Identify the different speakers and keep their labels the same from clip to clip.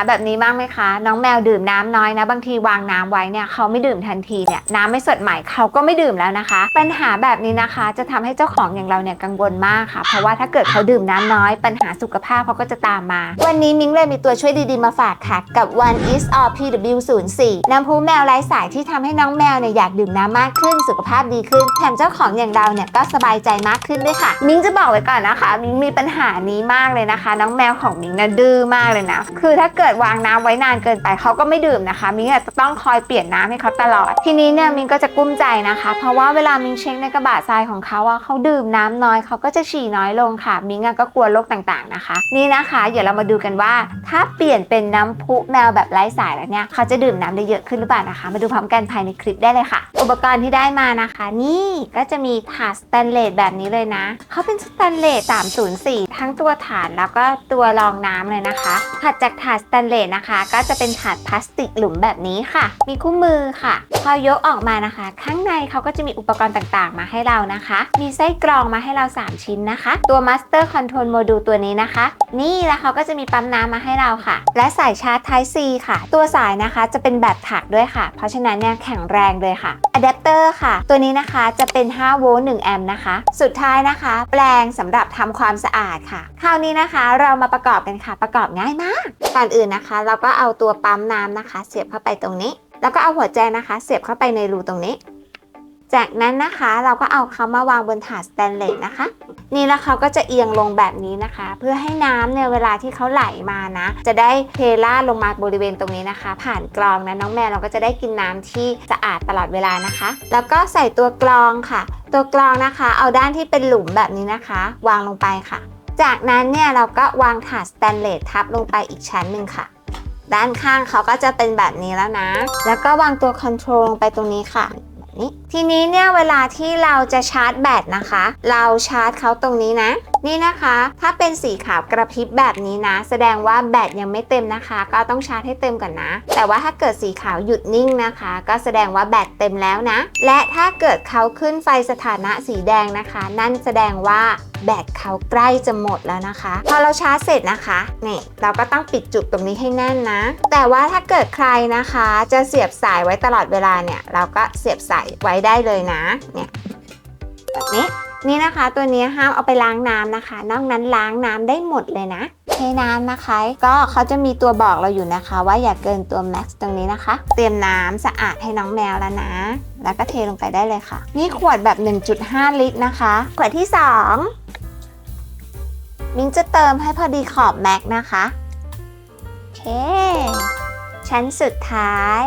Speaker 1: าแบบนี้บ้างไหมคะ น้องแมวดื่มน้ำน้อยนะ บางทีวางน้ำไว้เนี่ยเขาไม่ดื่มทันทีเนี่ยน้ำไม่สดใหม่เขาก็ไม่ดื่มแล้วนะคะ ปัญหาแบบนี้นะคะ จะทำให้เจ้าของอย่างเราเนี่ยกังวลมากค่ะ เพราะว่าถ้าเกิดเขาดื่มน้ำน้อย ปัญหาสุขภาพเขาก็จะตามมา วันนี้มิ้งเลยมีตัวช่วยดีๆมาฝากค่ะ กับ One is all PW04 น้ำพุแมวไร้สายที่ทำให้น้องแมวเนี่ยอยากดื่มน้ำมากขึ้นสุขภาพดีขึ้นแถมเจ้าของอย่างเราเนี่ยก็สบายใจมากขึ้นด้วยค่ะ มิ้งจะบอกไว้ก่อนนะคะ มิ้งมีปัญหานี้มากเลยนะคะ น้องแมวของมิ้งนะดื้อมากเลยนะ คือถ้าเกิดวางน้ำไว้นานเกินไปเขาก็ไม่ดื่มนะคะ มิ้งจะต้องคอยเปลี่ยนน้ำให้เขาตลอด ทีนี้เนี่ยมิ้งก็จะกุ้มใจนะคะ เพราะว่าเวลามิ้งเช็คในกระบะทรายของเขาอะเขาดื่มน้ำน้อยเขาก็จะฉี่น้อยลงค่ะ มิ้งก็กลัวโรคต่างๆนะคะ นี่นะคะ เดี๋ยวเรามาดูกันว่า ถ้าเปลี่ยนเป็นน้ำพุแมวแบบไร้สายแล้วเนี่ยเขาจะดื่มน้ำได้เยอะขึ้นหรือเปล่านะคะ มาดูพร้อมกันภายในคลิปได้เลยค่ะ อุปกรณ์ที่ได้มานะคะ นี่ก็จะมีถาดสแตนเลสแบบนี้เลยนะเขาเป็นสแตนเลส304 ทั้งตัวถาดแล้วก็ตัวรองน้ำเลยนะคะถัดจากถาดสแตนเลสนะคะ ก็จะเป็นถาดพลาสติกหลุมแบบนี้ค่ะ มีคู่มือค่ะ พอยกออกมานะคะ ข้างในเขาก็จะมีอุปกรณ์ต่างๆ มาให้เรานะคะ มีไส้กรองมาให้เรา 3 ชิ้นนะคะ ตัว Master Control Module ตัวนี้นะคะ นี่แล้วเขาก็จะมีปั๊มน้ำมาให้เราค่ะ และสายชาร์จ Type C ค่ะ ตัวสายนะคะจะเป็นแบบถักด้วยค่ะ เพราะฉะนั้นเนี่ยแข็งแรงเลยค่ะอะแดปเตอร์ค่ะ ตัวนี้นะคะจะเป็น 5 โวลต์ 1 แอมป์นะคะ สุดท้ายนะคะ แปลงสำหรับทำความสะอาดค่ะ คราวนี้นะคะ เรามาประกอบกันค่ะ ประกอบง่ายมากก่อนอื่นนะคะ เราก็เอาตัวปั๊มน้ำนะคะ เสียบเข้าไปตรงนี้ แล้วก็เอาหัวแจนะคะ เสียบเข้าไปในรูตรงนี้ จากนั้นนะคะเราก็เอาเขามาวางบนถาดสแตนเลสนะคะ นี่แล้วเขาก็จะเอียงลงแบบนี้นะคะ เพื่อให้น้ำเนี่ยเวลาที่เขาไหลมานะ จะได้เทล่าลงมาบริเวณตรงนี้นะคะ ผ่านกรองนะน้องแมวเราก็จะได้กินน้ำที่สะอาดตลอดเวลานะคะ แล้วก็ใส่ตัวกรองค่ะ ตัวกรองนะคะ เอาด้านที่เป็นหลุมแบบนี้นะคะ วางลงไปค่ะ จากนั้นเนี่ยเราก็วางถาดสแตนเลสทับลงไปอีกชั้นหนึ่งค่ะ ด้านข้างเขาก็จะเป็นแบบนี้แล้วนะ แล้วก็วางตัวคอนโทรลลงไปตรงนี้ค่ะนี้ทีนี้เนี่ยเวลาที่เราจะชาร์จแบตนะคะ เราชาร์จเขาตรงนี้นะ นี่นะคะ ถ้าเป็นสีขาวกระพริบแบบนี้นะ แสดงว่าแบตยังไม่เต็มนะคะ ก็ต้องชาร์จให้เต็มก่อนนะ แต่ว่าถ้าเกิดสีขาวหยุดนิ่งนะคะ ก็แสดงว่าแบตเต็มแล้วนะ และถ้าเกิดเขาขึ้นไฟสถานะสีแดงนะคะ นั่นแสดงว่าแบตเขาใกล้จะหมดแล้วนะคะ พอเราชาร์จเสร็จนะคะนี่เราก็ต้องปิดจุกตรงนี้ให้แน่นนะ แต่ว่าถ้าเกิดใครนะคะ จะเสียบสายไว้ตลอดเวลาเนี่ย เราก็เสียบสายไว้ได้เลยนะเนี่ยแบบนี้ นี่นะคะตัวนี้ห้ามเอาไปล้างน้ำนะคะ นอกนั้นล้างน้ำได้หมดเลยนะเทน้ำนะคะ ก็เขาจะมีตัวบอกเราอยู่นะคะ ว่าอย่าเกินตัว max ตรงนี้นะคะ เตรียมน้ำสะอาดให้น้องแมวแล้วนะ แล้วก็เทลงไปได้เลยค่ะ นี่ขวดแบบ 1.5 ลิตรนะคะ ขวดที่ 2 มิ้นจะเติมให้พอดีขอบแม็กนะคะโอเค ชั้นสุดท้าย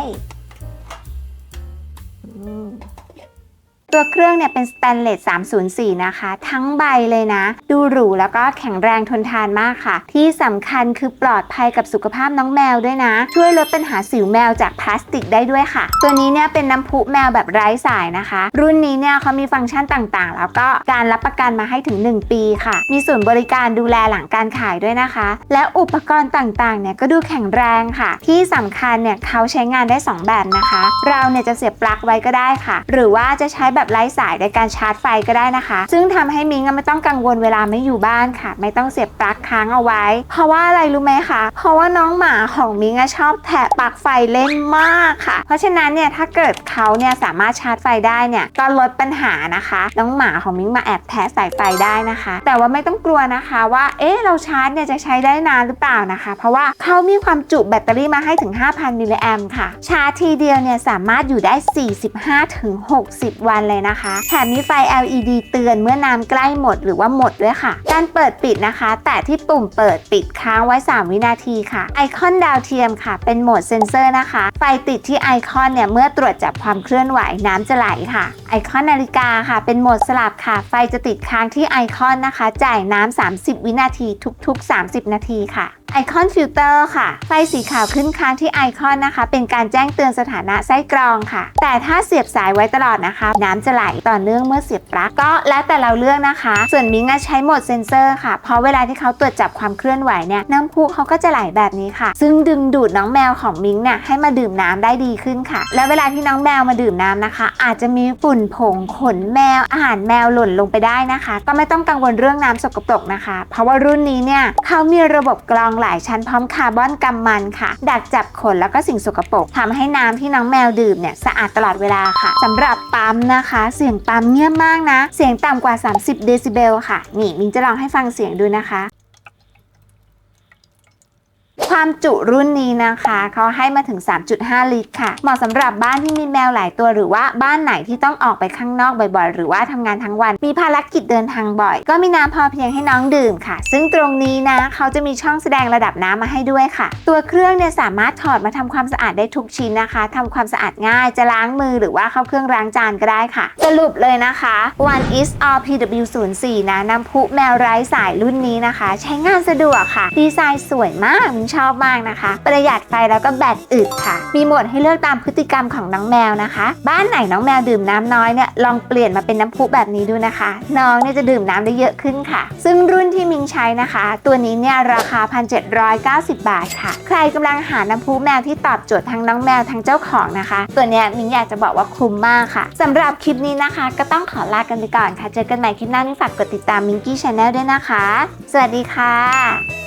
Speaker 1: ตัวเครื่องเนี่ยเป็นสแตนเลส 304 นะคะ ทั้งใบเลยนะ ดูหรูแล้วก็แข็งแรงทนทานมากค่ะ ที่สำคัญคือปลอดภัยกับสุขภาพน้องแมวด้วยนะ ช่วยลดปัญหาสิวแมวจากพลาสติกได้ด้วยค่ะ ตัวนี้เนี่ยเป็นน้ำพุแมวแบบไร้สายนะคะ รุ่นนี้เนี่ยเขามีฟังก์ชันต่างๆ แล้วก็การรับประกันมาให้ถึง 1 ปีค่ะ มีศูนย์บริการดูแลหลังการขายด้วยนะคะ และอุปกรณ์ต่างๆ เนี่ยก็ดูแข็งแรงค่ะ ที่สำคัญเนี่ยเขาใช้งานได้ 2 แบบนะคะ เราเนี่ยจะเสียบปลั๊กไว้ก็ได้ค่ะ หรือว่าจะใช้แบบไร้สายในการชาร์จไฟก็ได้นะคะ ซึ่งทำให้มิงไม่ต้องกังวลเวลาไม่อยู่บ้านค่ะ ไม่ต้องเสียบปลั๊กค้างเอาไว้ เพราะว่าอะไรรู้ไหมคะ เพราะว่าน้องหมาของมิงชอบแทะปลั๊กไฟเล่นมากค่ะ เพราะฉะนั้นเนี่ยถ้าเกิดเขาเนี่ยสามารถชาร์จไฟได้เนี่ยก็ลดปัญหานะคะ น้องหมาของมิงมาแอบแทะสายไฟได้นะคะ แต่ว่าไม่ต้องกลัวนะคะว่าเอ๊ะเราชาร์จเนี่ยจะใช้ได้นานหรือเปล่านะคะ เพราะว่าเขามีความจุแบตเตอรี่มาให้ถึง 5,000 มิลลิแอมค่ะ ชาร์จทีเดียวเนี่ยสามารถอยู่ได้ 45-60 วันเลยนะคะ แถมมีไฟ LED เตือนเมื่อน้ำใกล้หมดหรือว่าหมดด้วยค่ะ การเปิดปิดนะคะ แต่ที่ปุ่มเปิดปิดค้างไว้ 3 วินาทีค่ะ ไอคอนดาวเทียมค่ะ เป็นโหมดเซ็นเซอร์นะคะ ไฟติดที่ไอคอนเนี่ยเมื่อตรวจจับความเคลื่อนไหวน้ำจะไหลค่ะ ไอคอนนาฬิกาค่ะ เป็นโหมดสลับค่ะ ไฟจะติดค้างที่ไอคอนนะคะ จ่ายน้ำ30 วินาทีทุก ๆ 30 นาทีค่ะไอคอนฟิลเตอร์ค่ะ ไฟสีขาวขึ้นค้างที่ไอคอนนะคะ เป็นการแจ้งเตือนสถานะไส้กรองค่ะ แต่ถ้าเสียบสายไว้ตลอดนะคะ น้ำจะไหลต่อเนื่องเมื่อเสียบปลั๊กก็แล้วแต่เราเลือกนะคะ ส่วนมิงใช้โหมดเซนเซอร์ค่ะ เพราะเวลาที่เขาตรวจจับความเคลื่อนไหวเนี่ยน้ำพุเขาก็จะไหลแบบนี้ค่ะ ซึ่งดึงดูดน้องแมวของมิงเนี่ยให้มาดื่มน้ำได้ดีขึ้นค่ะ แล้วเวลาที่น้องแมวมาดื่มน้ำนะคะ อาจจะมีฝุ่นผงขนแมวอาหารแมวหล่นลงไปได้นะคะ ก็ไม่ต้องกังวลเรื่องน้ำสกปรกนะคะ เพราะว่ารุ่นนี้เนี่ยเขามีระบบกรองหลายชั้นพร้อมคาร์บอนกำมันค่ะ ดักจับขนแล้วก็สิ่งสกปรกทำให้น้ำที่น้องแมวดื่มเนี่ยสะอาดตลอดเวลาค่ะสำหรับปั๊มนะคะ เสียงปั๊มเงียบมากนะ เสียงต่ำกว่า 30 เดซิเบลค่ะ นี่มิงจะลองให้ฟังเสียงดูนะคะ ความจุรุ่นนี้นะคะเขาให้มาถึง 3.5 ลิตรค่ะ เหมาะสำหรับบ้านที่มีแมวหลายตัวหรือว่าบ้านไหนที่ต้องออกไปข้างนอกบ่อยๆ หรือว่าทำงานทั้งวัน มีภารกิจเดินทางบ่อย ก็มีน้ำพอเพียงให้น้องดื่มค่ะ ซึ่งตรงนี้นะเขาจะมีช่องแสดงระดับน้ำมาให้ด้วยค่ะ ตัวเครื่องเนี่ยสามารถถอดมาทำความสะอาดได้ทุกชิ้นนะคะทำความสะอาดง่ายจะล้างมือหรือว่าเข้าเครื่องล้างจานก็ได้ค่ะ สรุปเลยนะคะ One is all PW04 นะน้ำพุแมวไร้สายรุ่นนี้นะคะ ใช้งานสะดวกค่ะ ดีไซน์สวยมากมินชอบมากนะคะ ประหยัดไฟแล้วก็แบตอึดค่ะ มีโหมดให้เลือกตามพฤติกรรมของน้องแมวนะคะ บ้านไหนน้องแมวดื่มน้ำน้อยเนี่ยลองเปลี่ยนมาเป็นน้ำพุแบบนี้ดูนะคะ น้องเนี่ยจะดื่มน้ำได้เยอะขึ้นค่ะ ซึ่งรุ่นที่มิงใช้นะคะ ตัวนี้เนี่ยราคา 1,790 บาทค่ะ ใครกำลังหาน้ำพุแมวที่ตอบโจทย์ทั้งน้องแมวทั้งเจ้าของนะคะ ตัวเนี้ยมิงอยากจะบอกว่าคุ้มมากค่ะสำหรับคลิปนี้นะคะ ก็ต้องขอลากันไปก่อนค่ะ เจอกันใหม่คลิปหน้าฝากกดติดตามมิงกี้ชาแนลด้วยนะคะ สวัสดีค่ะ